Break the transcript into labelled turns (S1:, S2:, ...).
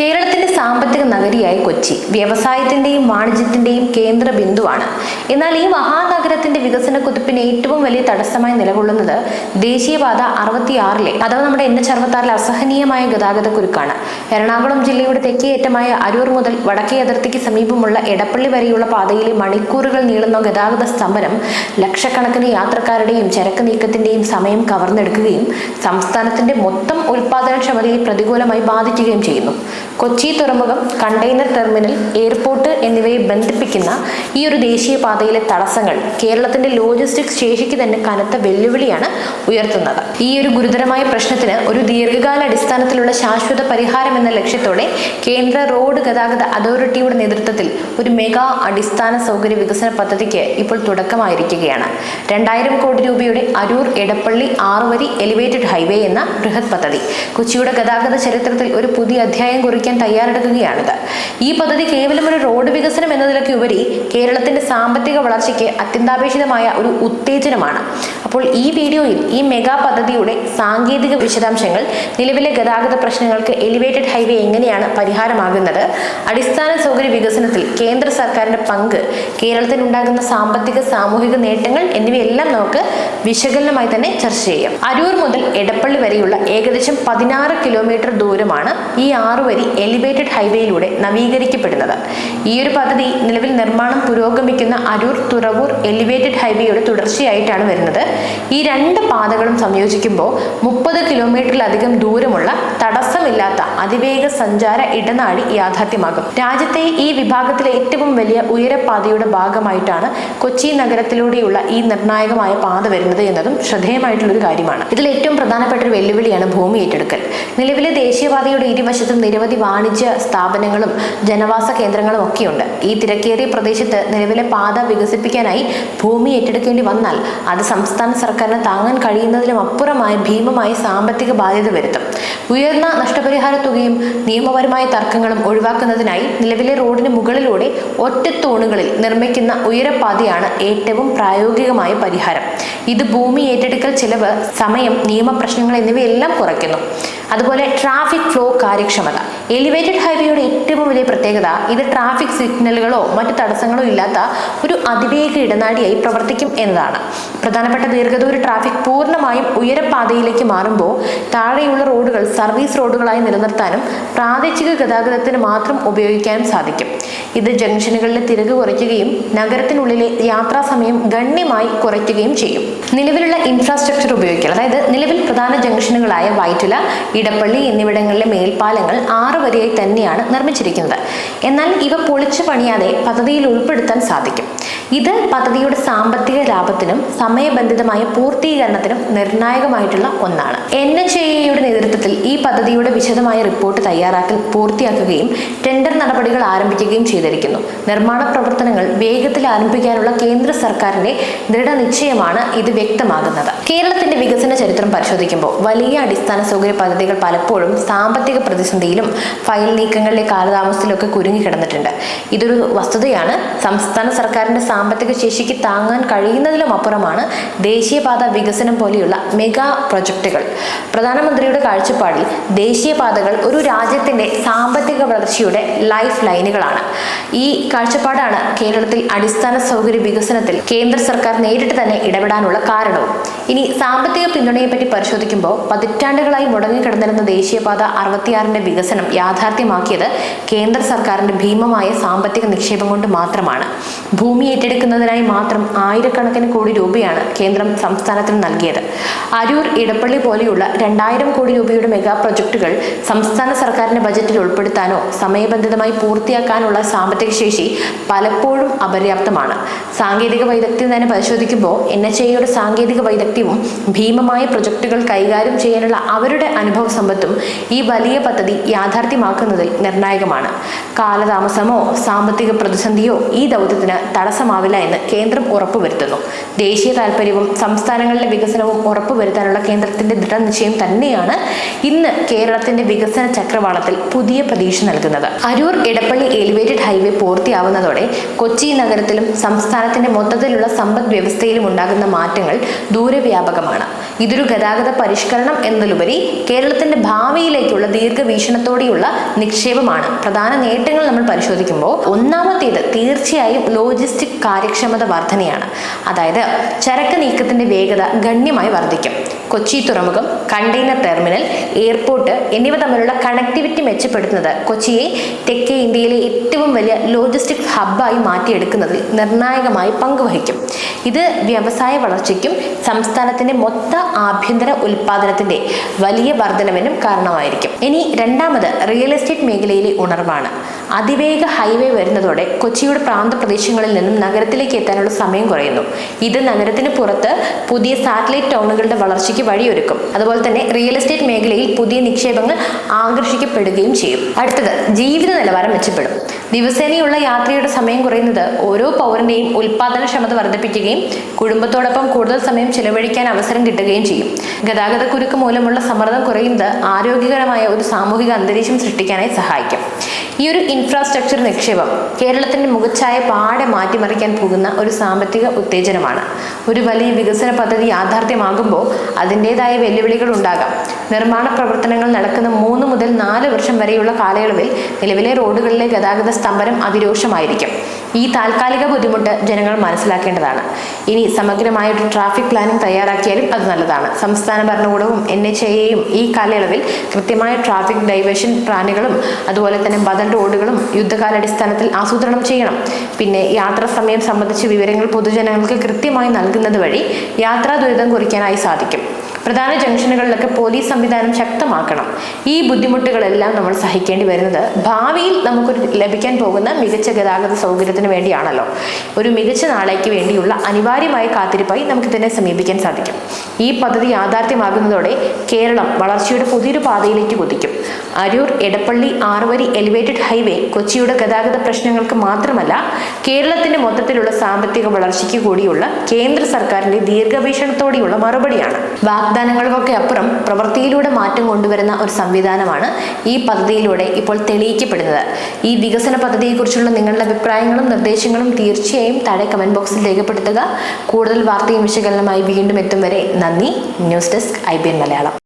S1: കേരളത്തിന്റെ സാമ്പത്തിക നഗരിയായ കൊച്ചി വ്യവസായത്തിന്റെയും വാണിജ്യത്തിന്റെയും കേന്ദ്ര ബിന്ദുവാണ്. എന്നാൽ ഈ മഹാനഗരത്തിന്റെ വികസന കുതിപ്പിന് ഏറ്റവും വലിയ തടസ്സമായി നിലകൊള്ളുന്നത് ദേശീയപാത അറുപത്തിയാറിലെ അഥവാ നമ്മുടെ എൻ. എച്ച്. അറുപത്തി അസഹനീയമായ ഗതാഗത കുരുക്കാണ്. എറണാകുളം ജില്ലയുടെ തെക്കേയറ്റമായ അരൂർ മുതൽ വടക്കേ അതിർത്തിക്ക് സമീപമുള്ള എടപ്പള്ളി വരെയുള്ള പാതയിലെ മണിക്കൂറുകൾ നീളുന്ന ഗതാഗത സ്തംഭനം ലക്ഷക്കണക്കിന് യാത്രക്കാരുടെയും ചരക്ക് നീക്കത്തിന്റെയും സമയം കവർന്നെടുക്കുകയും സംസ്ഥാനത്തിന്റെ മൊത്തം ഉൽപാദനക്ഷമതയെ പ്രതികൂലമായി ബാധിക്കുകയും ചെയ്യുന്നു. കൊച്ചി തുറമുഖം കണ്ടെയ്നർ ടെർമിനൽ എയർപോർട്ട് എന്നിവയെ ബന്ധിപ്പിക്കുന്ന ഈ ഒരു ദേശീയപാതയിലെ തടസ്സങ്ങൾ കേരളത്തിന്റെ ലോജിസ്റ്റിക്സ് ശേഷിക്ക് തന്നെ കനത്ത വെല്ലുവിളിയാണ് ഉയർത്തുന്നത്. ഈ ഒരു ഗുരുതരമായ പ്രശ്നത്തിന് ഒരു ദീർഘകാല അടിസ്ഥാനത്തിലുള്ള ശാശ്വത പരിഹാരം എന്ന ലക്ഷ്യത്തോടെ കേന്ദ്ര റോഡ് ഗതാഗത അതോറിറ്റിയുടെ നേതൃത്വത്തിൽ ഒരു മെഗാ അടിസ്ഥാന സൗകര്യ വികസന പദ്ധതിക്ക് ഇപ്പോൾ തുടക്കമായിരിക്കുകയാണ്. രണ്ടായിരം കോടി രൂപയുടെ അരൂർ എടപ്പള്ളി ആറുവരി എലിവേറ്റഡ് ഹൈവേ എന്ന ബൃഹത് പദ്ധതി. കൊച്ചിയുടെ ഗതാഗത ചരിത്രത്തിൽ ഒരു പുതിയ അധ്യായം കുറിക്കാൻ തയ്യാറെടുക്കുകയാണിത്. ഈ പദ്ധതി കേവലം ഒരു റോഡ് വികസനം എന്നതിലൊക്കെ ഉപരി കേരളത്തിന്റെ സാമ്പത്തിക വളർച്ചയ്ക്ക് അത്യന്താപേക്ഷിതമായ ഒരു ഉത്തേജനമാണ്. അപ്പോൾ ഈ വീഡിയോയിൽ ഈ മെഗാ പദ്ധതിയുടെ സാങ്കേതിക വിശദാംശങ്ങൾ നിലവിലെ ഗതാഗത പ്രശ്നങ്ങൾക്ക് എലിവേറ്റഡ് ഹൈവേ എങ്ങനെയാണ് പരിഹാരമാകുന്നത് അടിസ്ഥാന സൗകര്യ വികസനത്തിൽ കേന്ദ്ര സർക്കാരിന്റെ പങ്ക് കേരളത്തിനുണ്ടാകുന്ന സാമ്പത്തിക സാമൂഹിക നേട്ടങ്ങൾ എന്നിവയെല്ലാം നമുക്ക് വിശകലനമായി തന്നെ ചർച്ച ചെയ്യാം. അരൂർ മുതൽ എടപ്പള്ളി വരെയുള്ള ഏകദേശം പതിനാറ് കിലോമീറ്റർ ദൂരമാണ് ഈ ആറുവരി എലിവേറ്റഡ് ഹൈവേയിലൂടെ നവീകരിക്കപ്പെടുന്നത്. ഈ ഒരു പദ്ധതി നിലവിൽ നിർമ്മാണം പുരോഗമിക്കുന്ന അരൂർ തുറവൂർ എലിവേറ്റഡ് ഹൈവേയുടെ തുടർച്ചയായിട്ടാണ് വരുന്നത്. ഈ രണ്ട് പാതകളും സംയോജിക്കുമ്പോൾ മുപ്പത് കിലോമീറ്ററിലധികം ദൂരമുള്ള തടസ്സമില്ലാത്ത അതിവേഗ സഞ്ചാര ഇടനാഴി യാഥാർത്ഥ്യമാകും. രാജ്യത്തെ ഈ വിഭാഗത്തിലെ ഏറ്റവും വലിയ ഉയരപാതയുടെ ഭാഗമായിട്ടാണ് കൊച്ചി നഗരത്തിലൂടെയുള്ള ഈ നിർണായകമായ പാത വരുന്നത് എന്നതും ശ്രദ്ധേയമായിട്ടുള്ള ഒരു കാര്യമാണ്. ഇതിൽ ഏറ്റവും പ്രധാനപ്പെട്ട ഒരു വെല്ലുവിളിയാണ് ഭൂമി ഏറ്റെടുക്കൽ. നിലവിലെ ദേശീയപാതയുടെ ഇരുവശത്തും നിരവധി വാണിജ്യ സ്ഥാപനങ്ങളും ജനവാസ കേന്ദ്രങ്ങളും ഒക്കെയുണ്ട്. ഈ തിരക്കേറിയ പ്രദേശത്ത് നിലവിലെ പാത വികസിപ്പിക്കാനായി ഭൂമി ഏറ്റെടുക്കേണ്ടി വന്നാൽ അത് സംസ്ഥാന സർക്കാരിന് താങ്ങാൻ കഴിയുന്നതിലും അപ്പുറമായി ഭീമമായി സാമ്പത്തിക ബാധ്യത വരുത്തും. ഉയർന്ന നഷ്ടപരിഹാര തുകയും നിയമപരമായ തർക്കങ്ങളും ഒഴിവാക്കുന്നതിനായി നിലവിലെ റോഡിന് മുകളിലൂടെ ഒറ്റ തൂണുകളിൽ നിർമ്മിക്കുന്ന ഉയരപ്പാതയാണ് ഏറ്റവും പ്രായോഗികമായ പരിഹാരം. ഇത് ഭൂമി ഏറ്റെടുക്കൽ ചെലവ് സമയം നിയമപ്രശ്നങ്ങൾ എന്നിവയെല്ലാം കുറയ്ക്കുന്നു. അതുപോലെ ട്രാഫിക് ഫ്ലോ കാര്യക്ഷമത. എലിവേറ്റഡ് ഹൈവേയുടെ ഏറ്റവും വലിയ പ്രത്യേകത ഇത് ട്രാഫിക് സിഗ്നലുകളോ മറ്റു തടസ്സങ്ങളോ ഇല്ലാത്ത ഒരു അതിവേഗ ഇടനാഴിയായി പ്രവർത്തിക്കും എന്നതാണ്. പ്രധാനപ്പെട്ട ദീർഘദൂര ട്രാഫിക് പൂർണമായും ഉയരപാതയിലേക്ക് മാറുമ്പോൾ താഴെയുള്ള റോഡുകൾ സർവീസ് റോഡുകളായി നിലനിർത്താനും പ്രാദേശിക ഗതാഗതത്തിന് മാത്രം ഉപയോഗിക്കാനും സാധിക്കും. ഇത് ജംഗ്ഷനുകളിലെ തിരക്ക് കുറയ്ക്കുകയും നഗരത്തിനുള്ളിലെ യാത്രാ സമയം ഗണ്യമായി കുറയ്ക്കുകയും ചെയ്യും. നിലവിലുള്ള ഇൻഫ്രാസ്ട്രക്ചർ ഉപയോഗിക്കുക അതായത് നിലവിൽ പ്രധാന ജംഗ്ഷനുകളായ വൈറ്റില ഇടപ്പള്ളി എന്നിവിടങ്ങളിലെ മേൽപ്പാലങ്ങൾ ആറ് വരിയായി തന്നെയാണ് നിർമ്മിച്ചിരിക്കുന്നത്. എന്നാൽ ഇവ പൊളിച്ചു പണിയാതെ പദ്ധതിയിൽ ഉൾപ്പെടുത്താൻ സാധിക്കും. ഇത് പദ്ധതിയുടെ സാമ്പത്തിക ലാഭത്തിനും സമയബന്ധിതമായ പൂർത്തീകരണത്തിനും നിർണായകമായിട്ടുള്ള ഒന്നാണ്. എൻ എച്ച് എയുടെ നേതൃത്വത്തിൽ ഈ പദ്ധതിയുടെ വിശദമായ റിപ്പോർട്ട് തയ്യാറാക്കൽ പൂർത്തിയാക്കുകയും ടെൻഡർ നടപടികൾ ആരംഭിക്കുകയും ചെയ്തിരിക്കുന്നു. നിർമ്മാണ പ്രവർത്തനങ്ങൾ വേഗത്തിൽ ആരംഭിക്കാനുള്ള കേന്ദ്ര സർക്കാരിന്റെ ദൃഢനിശ്ചയമാണ് ഇത് വ്യക്തമാകുന്നത്. കേരളത്തിന്റെ വികസന ചരിത്രം പരിശോധിക്കുമ്പോൾ വലിയ അടിസ്ഥാന സൗകര്യ പദ്ധതികൾ പലപ്പോഴും സാമ്പത്തിക പ്രതിസന്ധിയിലും ഫയൽ നീക്കങ്ങളിലെ കാലതാമസത്തിലൊക്കെ കുരുങ്ങിക്കിടന്നിട്ടുണ്ട് ഇതൊരു വസ്തുതയാണ്. സംസ്ഥാന സർക്കാരിന്റെ സാമ്പത്തിക ശേഷിക്ക് താങ്ങാൻ കഴിയുന്നതിലും അപ്പുറമാണ് ദേശീയപാത വികസനം പോലെയുള്ള മെഗാ പ്രൊജക്ടുകൾ. പ്രധാനമന്ത്രിയുടെ കാഴ്ചപ്പാടിൽ ദേശീയപാതകൾ ഒരു രാജ്യത്തിന്റെ സാമ്പത്തിക വളർച്ചയുടെ ലൈഫ് ലൈനുകളാണ്. ഈ കാഴ്ചപ്പാടാണ് കേരളത്തിൽ അടിസ്ഥാന സൗകര്യ വികസനത്തിൽ കേന്ദ്ര സർക്കാർ നേരിട്ട് തന്നെ ഇടപെടാനുള്ള കാരണവും. ഇനി സാമ്പത്തിക പിന്തുണയെപ്പറ്റി പരിശോധിക്കുമ്പോൾ പതിറ്റാണ്ടുകളായി മുടങ്ങിക്കിടന്നിരുന്ന ദേശീയപാത അറുപത്തിയാറിന്റെ വികസനം യാഥാർത്ഥ്യമാക്കിയത് കേന്ദ്ര സർക്കാരിന്റെ ഭീമമായ സാമ്പത്തിക നിക്ഷേപം കൊണ്ട് മാത്രമാണ്. ഭൂമി ഏറ്റെടുക്കുന്നതിനായി മാത്രം ആയിരക്കണക്കിന് കോടി രൂപയാണ് കേന്ദ്രം സംസ്ഥാനത്തിന് നൽകിയത്. അരൂർ ഇടപ്പള്ളി പോലെയുള്ള രണ്ടായിരം കോടി രൂപയുടെ മെഗാ പ്രൊജക്ടുകൾ സംസ്ഥാന സർക്കാരിന്റെ ബജറ്റിൽ ഉൾപ്പെടുത്താനോ സമയബന്ധിതമായി പൂർത്തിയാക്കാനുള്ള സാമ്പത്തിക ശേഷി പലപ്പോഴും അപര്യാപ്തമാണ്. സാങ്കേതിക വൈദഗ്ധ്യം തന്നെ പരിശോധിക്കുമ്പോൾ എൻ എച്ച് എയുടെ സാങ്കേതിക വൈദഗ്ധ്യവും ഭീമമായ പ്രൊജക്ടുകൾ കൈകാര്യം ചെയ്യാനുള്ള അവരുടെ അനുഭവ സമ്പത്തും ഈ വലിയ പദ്ധതി യാഥാർത്ഥ്യമാക്കുന്നതിൽ നിർണായകമാണ്. കാലതാമസമോ സാമ്പത്തിക പ്രതിസന്ധിയോ ഈ ദൗത്യത്തിന് തടസ്സമാവില്ല എന്ന് കേന്ദ്രം ഉറപ്പുവരുത്തുന്നു. ദേശീയ താല്പര്യവും സംസ്ഥാനങ്ങളിലെ വികസനവും ഉറപ്പുവരുത്താനുള്ള കേന്ദ്രത്തിന്റെ ദൃഢനിശ്ചയം തന്നെയാണ് ഇന്ന് കേരളത്തിന്റെ വികസന ചക്രവാളത്തിൽ പുതിയ പ്രതീക്ഷ നൽകുന്നത്. അരൂർ ഇടപ്പള്ളി എലിവേറ്റഡ് ഹൈവേ പൂർത്തിയാവുന്നതോടെ കൊച്ചി നഗരത്തിലും സംസ്ഥാനത്തിന്റെ മൊത്തത്തിലുള്ള സമ്പദ് വ്യവസ്ഥയിലും ഉണ്ടാകുന്ന മാറ്റങ്ങൾ ദൂരവ്യാപകമാണ്. ഇതൊരു ഗതാഗത പരിഷ്കരണം എന്നതിലുപരി കേരളത്തിന്റെ ഭാവിയിലേക്കുള്ള ദീർഘവീക്ഷണത്തോടെയുള്ള നിക്ഷേപമാണ്. പ്രധാന നേട്ടങ്ങൾ നമ്മൾ പരിശോധിക്കുമ്പോൾ ഒന്നാമത്തേത് തീർച്ചയായും ലോജിസ്റ്റിക് കാര്യക്ഷമത വർധനയാണ്. അതായത് ചരക്ക് നീക്കത്തിന്റെ വേഗത ഗണ്യമായി വർദ്ധിക്കും കൊച്ചി തുറമുഖം കണ്ടെയ്നർ ടെർമിനൽ എയർപോർട്ട് എന്നിവ തമ്മിലുള്ള കണക്ടിവിറ്റി മെച്ചപ്പെടുത്തുന്നത് കൊച്ചിയെ തെക്കേ ഇന്ത്യയിലെ ഏറ്റവും വലിയ ലോജിസ്റ്റിക് ഹബ്ബായി മാറ്റിയെടുക്കുന്നതിൽ നിർണായകമായി പങ്കുവഹിക്കും. ഇത് വ്യവസായ വളർച്ചയ്ക്കും സംസ്ഥാനത്തിന്റെ മൊത്ത ആഭ്യന്തര ഉൽപാദനത്തിന്റെ വലിയ വർധനവിനും കാരണമായിരിക്കും. ഇനി രണ്ടാമത് റിയൽ എസ്റ്റേറ്റ് മേഖലയിലെ ഉണർവാണ്. അതിവേഗ ഹൈവേ വരുന്നതോടെ കൊച്ചിയുടെ പ്രാന്തപ്രദേശങ്ങളിൽ നിന്നും നഗരത്തിലേക്ക് എത്താനുള്ള സമയം കുറയുന്നു. ഇത് നഗരത്തിന് പുറത്ത് പുതിയ സാറ്റലൈറ്റ് ടൗണുകളുടെ വളർച്ചയ്ക്ക് വഴിയൊരുക്കും. അതുപോലെ തന്നെ റിയൽ എസ്റ്റേറ്റ് മേഖലയിൽ പുതിയ നിക്ഷേപങ്ങൾ ആകർഷിക്കപ്പെടുകയും ചെയ്യും. അടുത്തത് ജീവിത നിലവാരം മെച്ചപ്പെടും. ദിവസേനയുള്ള യാത്രയുടെ സമയം കുറയുന്നത് ഓരോ പൗരന്റെയും ഉൽപാദനക്ഷമത വർദ്ധിപ്പിക്കുകയും കുടുംബത്തോടൊപ്പം കൂടുതൽ സമയം ചിലവഴിക്കാൻ അവസരം കിട്ടുകയും ചെയ്യും. ഗതാഗത കുരുക്ക് മൂലമുള്ള സമ്മർദ്ദം കുറയുന്നത് ആരോഗ്യകരമായ ഒരു സാമൂഹിക അന്തരീക്ഷം സൃഷ്ടിക്കാനായി സഹായിക്കും. ഈ ഒരു ഇൻഫ്രാസ്ട്രക്ചർ നിക്ഷേപം കേരളത്തിന്റെ മുഖച്ഛായ പാടെ മാറ്റിമറിക്കാൻ പോകുന്ന ഒരു സാമ്പത്തിക ഉത്തേജനമാണ്. ഒരു വലിയ വികസന പദ്ധതി യാഥാർത്ഥ്യമാകുമ്പോൾ അതിന്റെതായ വെല്ലുവിളികൾ ഉണ്ടാകാം. നിർമ്മാണ പ്രവർത്തനങ്ങൾ നടക്കുന്ന മൂന്ന് മുതൽ നാല് വർഷം വരെയുള്ള കാലയളവിൽ നിലവിലെ റോഡുകളിലെ ഗതാഗത സ്തംഭനം അതിരൂക്ഷമായിരിക്കും ഈ താൽക്കാലിക ബുദ്ധിമുട്ട് ജനങ്ങൾ മനസ്സിലാക്കേണ്ടതാണ്. ഇനി സമഗ്രമായൊരു ട്രാഫിക് പ്ലാനിംഗ് തയ്യാറാക്കിയാലും അത് നല്ലതാണ്. സംസ്ഥാന ഭരണകൂടവും എൻ എച്ച് എയും ഈ കാലയളവിൽ കൃത്യമായ ട്രാഫിക് ഡൈവേഷൻ പ്ലാനുകളും അതുപോലെ തന്നെ ബദൽ റോഡുകളും യുദ്ധകാലാടിസ്ഥാനത്തിൽ ആസൂത്രണം ചെയ്യണം. പിന്നെ യാത്രാ സമയം സംബന്ധിച്ച് വിവരങ്ങൾ പൊതുജനങ്ങൾക്ക് കൃത്യമായി നൽകുന്നത് വഴി യാത്രാ ദുരിതം കുറിക്കാനായി സാധിക്കും. പ്രധാന ജംഗ്ഷനുകളിലൊക്കെ പോലീസ് സംവിധാനം ശക്തമാക്കണം. ഈ ബുദ്ധിമുട്ടുകളെല്ലാം നമ്മൾ സഹിക്കേണ്ടി വരുന്നത് ഭാവിയിൽ നമുക്കൊരു ലഭിക്കാൻ പോകുന്ന മികച്ച ഗതാഗത സൗകര്യത്തിന് വേണ്ടിയാണല്ലോ. ഒരു മികച്ച നാളേക്ക് വേണ്ടിയുള്ള അനിവാര്യമായ കാത്തിരിപ്പായി നമുക്ക് ഇതിനെ സമീപിക്കാൻ സാധിക്കും. ഈ പദ്ധതി യാഥാർത്ഥ്യമാകുന്നതോടെ കേരളം വളർച്ചയുടെ പുതിയൊരു പാതയിലേക്ക് കുതിക്കും. അരൂർ എടപ്പള്ളി ആറുവരി എലിവേറ്റഡ് ഹൈവേ കൊച്ചിയുടെ ഗതാഗത പ്രശ്നങ്ങൾക്ക് മാത്രമല്ല കേരളത്തിന്റെ മൊത്തത്തിലുള്ള സാമ്പത്തിക വളർച്ചയ്ക്ക് കൂടിയുള്ള കേന്ദ്ര സർക്കാരിന്റെ ദീർഘവീക്ഷണത്തോടെയുള്ള മറുപടിയാണ്. വാഗ്ദാനങ്ങൾക്കൊക്കെ അപ്പുറം പ്രവൃത്തിയിലൂടെ മാറ്റം കൊണ്ടുവരുന്ന ഒരു സംവിധാനമാണ് ഈ പദ്ധതിയിലൂടെ ഇപ്പോൾ തെളിയിക്കപ്പെടുന്നത്. ഈ വികസന പദ്ധതിയെക്കുറിച്ചുള്ള നിങ്ങളുടെ അഭിപ്രായങ്ങളും നിർദ്ദേശങ്ങളും തീർച്ചയായും താഴെ കമന്റ് ബോക്സിൽ രേഖപ്പെടുത്തുക. കൂടുതൽ വാർത്തയും വിശകലനമായി വീണ്ടും എത്തും വരെ നന്ദി. News desk I Malayalam.